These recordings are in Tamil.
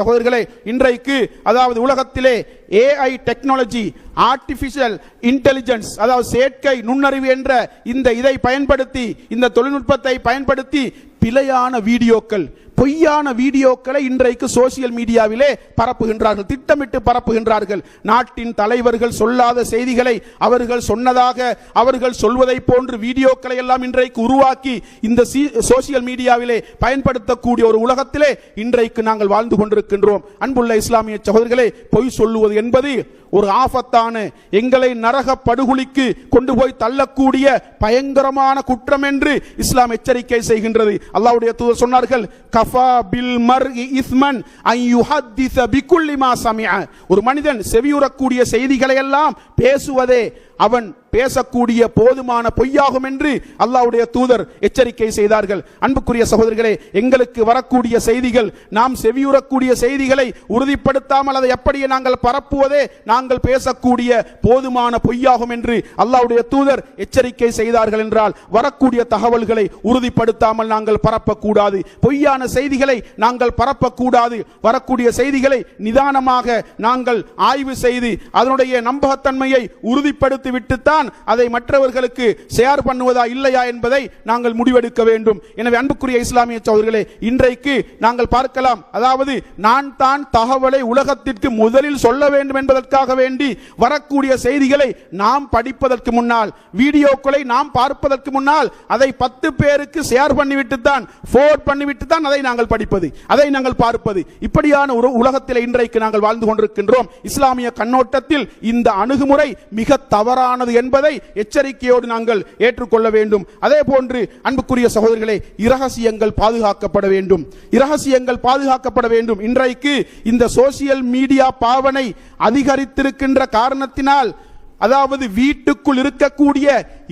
சகோதரர்களே இன்றைக்கு அதாவது உலகத்திலே ஏஐ டெக்னாலஜி ஆர்டிபிஷியல் இன்டெலிஜென்ஸ் அதாவது செயற்கை நுண்ணறிவு என்ற இந்த இதை பயன்படுத்தி இந்த தொழில்நுட்பத்தை பயன்படுத்தி பிழையான வீடியோக்கள் பொய்யான வீடியோக்களை இன்றைக்கு சோசியல் மீடியாவிலே பரப்புகின்றார்கள் திட்டமிட்டு பரப்புகின்றார்கள். நாட்டின் தலைவர்கள் சொல்லாத செய்திகளை அவர்கள் சொன்னதாக அவர்கள் சொல்வதை போன்று வீடியோக்களை எல்லாம் இன்றைக்கு உருவாக்கி இந்த சோசியல் மீடியாவிலே பயன்படுத்தக்கூடிய ஒரு உலகத்திலே இன்றைக்கு நாங்கள் வாழ்ந்து கொண்டிருக்கின்றோம். அன்புள்ள இஸ்லாமிய சகோதரர்களே பொய் சொல்லுவது என்பது ஒரு ஆபத்தான எங்களை நரக படுகொலிக்கு கொண்டு போய் தள்ளக்கூடிய பயங்கரமான குற்றம் என்று இஸ்லாம் எச்சரிக்கை செய்கின்றது. அல்லாவுடைய தூதர் சொன்னார்கள் கஃபா பில் மர் இஸ்மன் ஒரு மனிதன் செவியுறக்கூடிய செய்திகளை எல்லாம் பேசுவதே அவன் பேசக்கூடிய போதுமான பொய்யாகும் என்று அல்லாவுடைய தூதர் எச்சரிக்கை செய்தார்கள். அன்புக்குரிய சகோதரர்களே எங்களுக்கு வரக்கூடிய செய்திகள் நாம் செவியுறக்கூடிய செய்திகளை உறுதிப்படுத்தாமல் அதை அப்படியே நாங்கள் பரப்புவதே நாங்கள் பேசக்கூடிய போதுமான பொய்யாகும் என்று அல்லாவுடைய தூதர் எச்சரிக்கை செய்தார்கள் என்றால் வரக்கூடிய தகவல்களை உறுதிப்படுத்தாமல் நாங்கள் பரப்பக்கூடாது. பொய்யான செய்திகளை நாங்கள் பரப்பக்கூடாது. வரக்கூடிய செய்திகளை நிதானமாக நாங்கள் ஆய்வு செய்து அதனுடைய நம்பகத்தன்மையை உறுதிப்படுத்தி விட்டுத்தான் அதை மற்றவர்களுக்கு ஷேர் பண்ணுவதா இல்லையா என்பதை நாங்கள் முடிவெடுக்க வேண்டும். எனவே அன்புக்குரிய இஸ்லாமிய சோதர்களே இன்றைக்கு நாங்கள் பார்க்கலாம். அதாவது நான் தான் தகவலை உலகத்திற்கு முதலில் சொல்ல வேண்டும் என்பதற்காக வேண்டி வரக்கூடிய செய்திகளை நாம் படிப்பதற்கு முன்னால் வீடியோக்களை நாம் பார்ப்பதற்கு முன்னால் அதை பத்து பேருக்கு ஷேர் பண்ணிவிட்டு தான் ஃபோர்ட் பண்ணிவிட்டு தான் அதை நாங்கள் படிப்பது அதை நாங்கள் பார்ப்பது. இப்படியான ஒரு உலகத்தில் இன்றைக்கு நாங்கள் வாழ்ந்து கொண்டிருக்கின்றோம். இஸ்லாமிய கண்ணோட்டத்தில் இந்த அணுகுமுறை மிக தவறானது என்பதை எச்சரிக்கையோடு நாங்கள் ஏற்றுக்கொள்ள வேண்டும். அதே போன்று அன்புக்குரிய சகோதரிகளை இரகசியங்கள் பாதுகாக்கப்பட வேண்டும். இரகசியங்கள் பாதுகாக்கப்பட வேண்டும். இன்றைக்கு இந்த சோசியல் மீடியா பாவனை அதிகரித்திருக்கின்ற காரணத்தினால் அதாவது வீட்டுக்குள் இருக்கக்கூடிய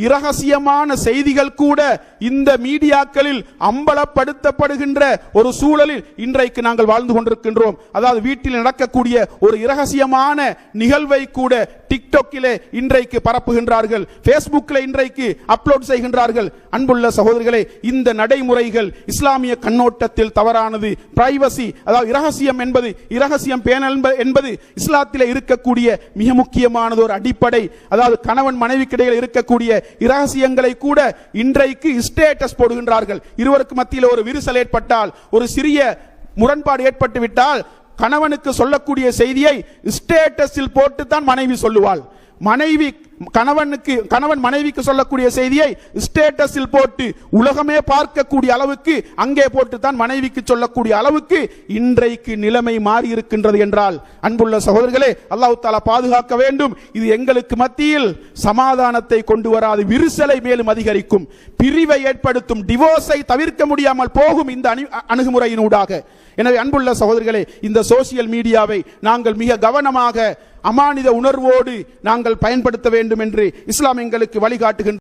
இரகசியமான செய்திகள் கூட இந்த மீடியாக்களில் அம்பலப்படுத்தப்படுகின்ற ஒரு சூழலில் இன்றைக்கு நாங்கள் வாழ்ந்து கொண்டிருக்கின்றோம். அதாவது வீட்டில் நடக்கக்கூடிய ஒரு இரகசியமான நிகழ்வை கூட டிக்டாக்கிலே இன்றைக்கு பரப்புகின்றார்கள் ஃபேஸ்புக்கில் இன்றைக்கு அப்லோட் செய்கின்றார்கள். அன்புள்ள சகோதரிகளை இந்த நடைமுறைகள் இஸ்லாமிய கண்ணோட்டத்தில் தவறானது. பிரைவசி அதாவது இரகசியம் என்பது இரகசியம் பேணல் என்பது இஸ்லாத்திலே இருக்கக்கூடிய மிக முக்கியமானது ஒரு அடிப்படை. அதாவது கணவன் மனைவிக்கிடையில் இருக்கக்கூடிய இரகசியங்களை கூட இன்றைக்கு ஸ்டேட்டஸ் போடுகின்றார்கள். இருவருக்கு மத்தியில் ஒரு விரிசல் ஏற்பட்டால் ஒரு சிறிய முரண்பாடு ஏற்பட்டு விட்டால் கணவனுக்கு சொல்லக்கூடிய செய்தியை ஸ்டேட்டஸில் போட்டு தான் மனைவி சொல்லுவாள். மனைவி கணவனுக்கு கணவன் மனைவிக்கு சொல்லக்கூடிய செய்தியை ஸ்டேட்டஸில் போட்டு உலகமே பார்க்கக்கூடிய அளவுக்கு அங்கே போட்டு தான் மனைவிக்கு சொல்லக்கூடிய அளவுக்கு இன்றைக்கு நிலைமை மாறி இருக்கின்றது என்றால் அன்புள்ள சகோதரர்களே அல்லாஹு தாலா பாதுகாக்க வேண்டும். இது எங்களுக்கு மத்தியில் சமாதானத்தை கொண்டு வராது விரிசலை மேலும் அதிகரிக்கும். பிரிவை ஏற்படுத்தும் டிவோர்ஸை தவிர்க்க முடியாமல் போகும் இந்த அணி- அணுகுமுறையினூடாக. எனவே அன்புள்ள சகோதரர்களே இந்த சோசியல் மீடியாவை நாங்கள் மிக கவனமாக அமானித உணர்வோடு நாங்கள் பயன்படுத்த வேண்டும் என்று இஸ்லாம் எங்களுக்கு வழிகாட்டுகின்ற